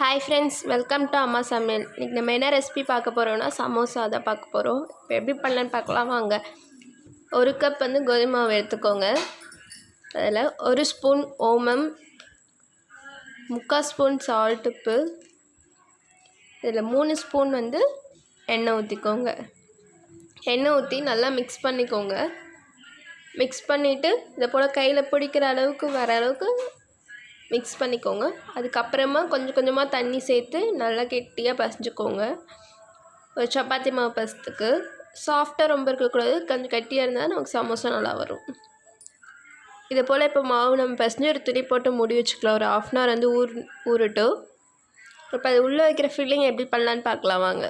Hi friends welcome to அம்மா சமையல் இன்றைக்கி நம்ம என்ன ரெசிபி பார்க்க போகிறோம்னா சமோசா தான் பார்க்க போகிறோம் இப்போ எப்படி பண்ணலான்னு பார்க்கலாம் வாங்க. ஒரு கப் வந்து கோதுமை மாவு எடுத்துக்கோங்க. அதில் ஒரு ஸ்பூன் ஓமம் முக்கால் ஸ்பூன் சால்ட் உப்பு. இதில் மூணு ஸ்பூன் வந்து எண்ணெய் ஊற்றிக்கோங்க எண்ணெய் ஊற்றி நல்லா மிக்ஸ் பண்ணிக்கோங்க. மிக்ஸ் பண்ணிவிட்டு இதை போல் கையில் பிடிக்கிற அளவுக்கு வர அளவுக்கு மிக்ஸ் பண்ணிக்கோங்க. அதுக்கப்புறமா கொஞ்சம் கொஞ்சமாக தண்ணி சேர்த்து நல்லா கெட்டியாக பசைஞ்சுக்கோங்க. ஒரு சப்பாத்தி மாவு பசத்துக்கு. சாஃப்டாக ரொம்ப இருக்கக்கூடாது. கொஞ்சம் கெட்டியாக இருந்தால் நமக்கு சமோசா நல்லா வரும். இதே போல் இப்போ மாவு நம்ம பசஞ்சு ஒரு துணி போட்டு மூடி வச்சுக்கலாம். ஒரு ஆஃப் அன் ஹவர் வந்து ஊர் ஊறட்டும். இப்போ அது உள்ளே வைக்கிற ஃபில்லிங் எப்படி பண்ணலான்னு பார்க்கலாம் வாங்க.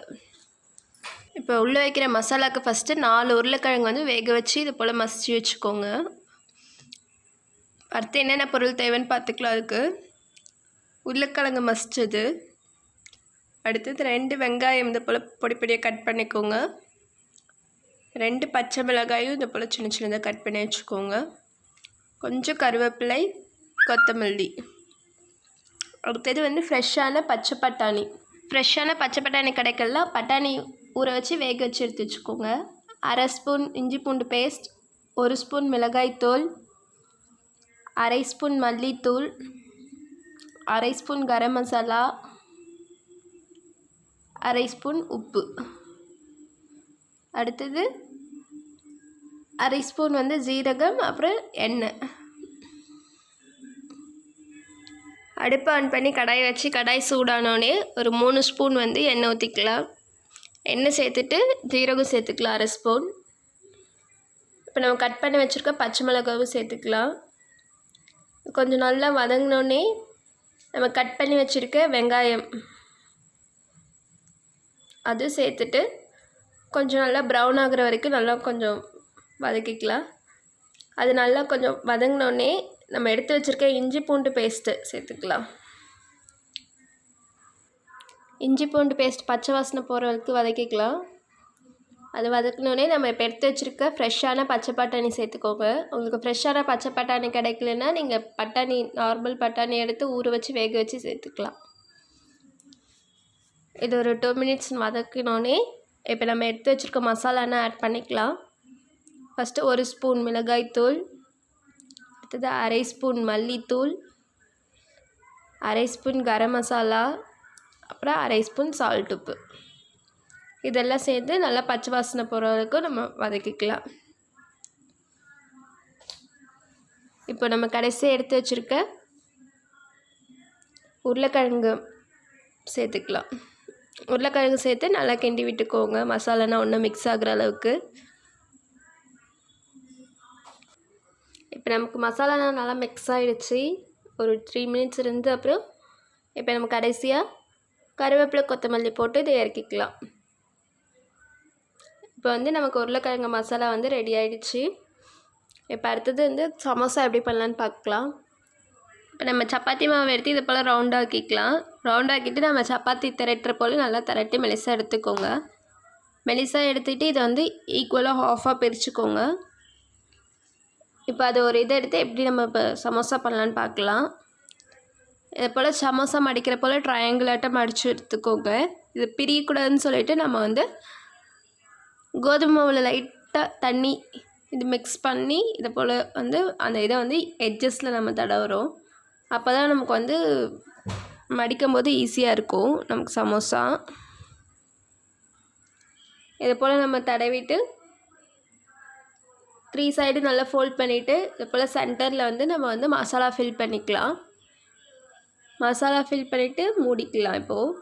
இப்போ உள்ளே வைக்கிற மசாலாவுக்கு ஃபஸ்ட்டு நாலு உருளைக்கிழங்கு வந்து வேக வச்சு இது போல் மசிச்சு வச்சுக்கோங்க. அடுத்து என்னென்ன பொருள் தேவைன்னு பார்த்துக்கலாம் அதுக்கு. உருளைக்கிழங்கு மசிச்சது அடுத்தது ரெண்டு வெங்காயம் இந்த போல் பொடி பொடியாக கட் பண்ணிக்கோங்க. ரெண்டு பச்சை மிளகாயும் இது போல் சின்ன சின்னதாக கட் பண்ணி வச்சுக்கோங்க. கொஞ்சம் கருவேப்பிலை கொத்தமல்லி. அடுத்தது வந்து ஃப்ரெஷ்ஷான பச்சை பட்டாணி. ஃப்ரெஷ்ஷான பச்சை பட்டாணி கிடைக்கல பட்டாணி ஊற வச்சு வேக வச்சு எடுத்து வச்சுக்கோங்க. அரை ஸ்பூன் இஞ்சி பூண்டு பேஸ்ட் ஒரு ஸ்பூன் மிளகாய்த்தூள் அரை ஸ்பூன் மல்லித்தூள் அரை ஸ்பூன் கரம் மசாலா அரை ஸ்பூன் உப்பு. அடுத்தது அரை ஸ்பூன் வந்து ஜீரகம் அப்புறம் எண்ணெய். அடுப்பை ஆன் பண்ணி கடாயை வச்சு கடாய் சூடானோடனே ஒரு மூணு ஸ்பூன் வந்து எண்ணெய் ஊற்றிக்கலாம் எண்ணெய் சேர்த்துட்டு ஜீரகம் சேர்த்துக்கலாம் அரை ஸ்பூன். இப்போ நம்ம கட் பண்ணி வச்சுருக்க பச்சை மிளகாவும் சேர்த்துக்கலாம். கொஞ்சம் நல்லா வதங்கினோடனே நம்ம கட் பண்ணி வச்சுருக்க வெங்காயம். அது சேர்த்துட்டு கொஞ்சம் நல்லா ப்ரௌன் ஆகிற வரைக்கும் நல்லா கொஞ்சம் வதக்கிக்கலாம். அது நல்லா கொஞ்சம் வதங்கினோடனே நம்ம எடுத்து வச்சுருக்க இஞ்சி பூண்டு பேஸ்ட்டு சேர்த்துக்கலாம். இஞ்சி பூண்டு பேஸ்ட் பச்சை வாசனை போகிற வரைக்கும் வதக்கிக்கலாம். அது வதக்கினோடனே நம்ம இப்போ எடுத்து வச்சுருக்க ஃப்ரெஷ்ஷான பச்சை பட்டாணி சேர்த்துக்கோங்க. உங்களுக்கு ஃப்ரெஷ்ஷான பச்சை பட்டாணி கிடைக்கலன்னா நீங்கள் பட்டாணி நார்மல் பட்டாணி எடுத்து ஊற வச்சு வேக வச்சு சேர்த்துக்கலாம். இது ஒரு டூ மினிட்ஸ் வதக்கினோடனே இப்போ நம்ம எடுத்து வச்சுருக்க மசாலானா ஆட் பண்ணிக்கலாம். ஃபஸ்ட்டு ஒரு ஸ்பூன் மிளகாய்த்தூள் அடுத்தது அரை ஸ்பூன் மல்லித்தூள் அரை ஸ்பூன் கரம் மசாலா அப்புறம் அரை ஸ்பூன் சால்ட் உப்பு. இதெல்லாம் சேர்த்து நல்லா பச்சை வாசனை போகிற வரைக்கும் நம்ம வதக்கிக்கலாம். இப்போ நம்ம கடைசியாக எடுத்து வச்சுருக்க உருளைக்கிழங்கு சேர்த்துக்கலாம். உருளைக்கிழங்கு சேர்த்து நல்லா கிண்டி விட்டுக்கோங்க. மசாலானா ஒன்றும் மிக்ஸ் ஆகுற அளவுக்கு. இப்போ நமக்கு மசாலானா நல்லா மிக்ஸ் ஆகிடுச்சு ஒரு த்ரீ மினிட்ஸ் இருந்து அப்புறம் இப்போ நம்ம கடைசியாக கருவேப்பிலை கொத்தமல்லி போட்டு இதை இறக்கிக்கலாம். இப்போ வந்து நமக்கு உருளைக்கிழங்கு மசாலா வந்து ரெடி ஆகிடுச்சு இப்போ அடுத்தது வந்து சமோசா எப்படி பண்ணலான்னு பார்க்கலாம். இப்போ நம்ம சப்பாத்தி மாவு எடுத்து இதை போல் ரவுண்டாக்கிக்கலாம் ரவுண்டாக்கிட்டு நம்ம சப்பாத்தி திரட்டுற போல் நல்லா திரட்டி மெலிசாக எடுத்துக்கோங்க. மெலிசாக எடுத்துகிட்டு இதை வந்து ஈக்குவலாக ஹாஃபாக பிரிச்சுக்கோங்க. இப்போ அது ஒரு இதை எடுத்து எப்படி நம்ம இப்போ சமோசா பண்ணலான்னு பார்க்கலாம். இது போல் சமோசா மடிக்கிற போல் ட்ரையாங்கிளாட்டம் மடித்து எடுத்துக்கோங்க. இது பிரியக்கூடாதுன்னு சொல்லிட்டு நம்ம வந்து கோதுமை மாவில் லைட்டாக தண்ணி இது மிக்ஸ் பண்ணி இதை போல் வந்து அந்த இதை வந்து எட்ஜஸில் நம்ம தடவுறோம். அப்போ தான் நமக்கு வந்து மடிக்கும் போது ஈஸியாக இருக்கும். நமக்கு சமோசா. இதை போல் நம்ம தடவிட்டு த்ரீ சைடு நல்லா ஃபோல்ட் பண்ணிவிட்டு இது போல் சென்டரில் வந்து நம்ம வந்து மசாலா ஃபில் பண்ணிக்கலாம். மசாலா ஃபில் பண்ணிவிட்டு மூடிக்கலாம் இப்போது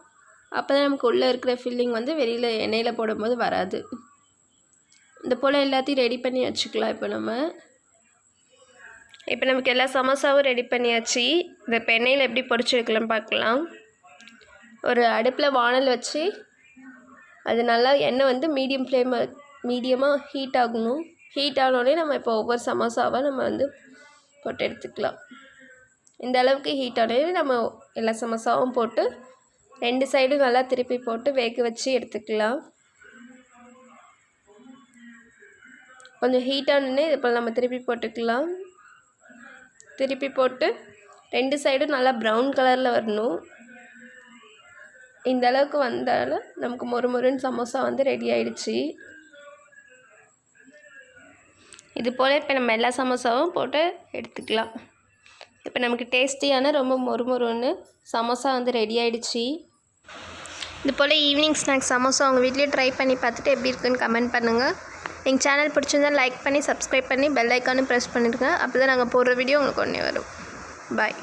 அப்போ தான் நமக்கு உள்ளே இருக்கிற ஃபில்லிங் வந்து வெளியில் எண்ணெயில் போடும்போது வராது. இந்த போல் எல்லாத்தையும் ரெடி பண்ணி வச்சுக்கலாம் இப்போ நம்ம. இப்போ நமக்கு எல்லா சமோசாவும் ரெடி பண்ணியாச்சு. இந்த பெண்ணையில் எப்படி பொரிச்சு பார்க்கலாம். ஒரு அடுப்பில் வானல் வச்சு அது நல்லா எண்ணெய் வந்து மீடியம் ஃப்ளேம் மீடியமாக ஹீட் ஆகணும். ஹீட் ஆனோடனே நம்ம இப்போ ஒவ்வொரு சமோசாவாக நம்ம வந்து போட்டு எடுத்துக்கலாம். இந்த அளவுக்கு ஹீட் ஆனோடனே நம்ம எல்லா சமோசாவும் போட்டு ரெண்டு சைடும் நல்லா திருப்பி போட்டு வேக வச்சு எடுத்துக்கலாம். கொஞ்சம் ஹீட் ஆனோடனே இது போல் நம்ம திருப்பி போட்டுக்கலாம். திருப்பி போட்டு ரெண்டு சைடும் நல்லா ப்ரௌன் கலரில் வரணும். இந்த அளவுக்கு வந்தாலும் நமக்கு மொறு மொறுன்னு சமோசா வந்து ரெடி ஆயிடுச்சு. இது போல் இப்போ நம்ம எல்லா சமோசாவும் போட்டு எடுத்துக்கலாம். இப்போ நமக்கு டேஸ்டியான ரொம்ப மொறு மொறுன்னு சமோசா வந்து ரெடி ஆயிடுச்சு. இது போல் ஈவினிங் ஸ்நாக்ஸ் சமோசா உங்கள் வீட்லேயே ட்ரை பண்ணி பார்த்துட்டு எப்படி இருக்குன்னு கமெண்ட் பண்ணுங்கள் எங்கள் சேனல் பிடிச்சிருந்தா லைக் பண்ணி சப்ஸ்கிரைப் பண்ணி பெல் ஐக்கானும் ப்ரெஸ் பண்ணிடுங்க. அப்போ தான் நாங்கள் போடுற வீடியோ உங்களுக்கு ஒன்றே வரும். பாய்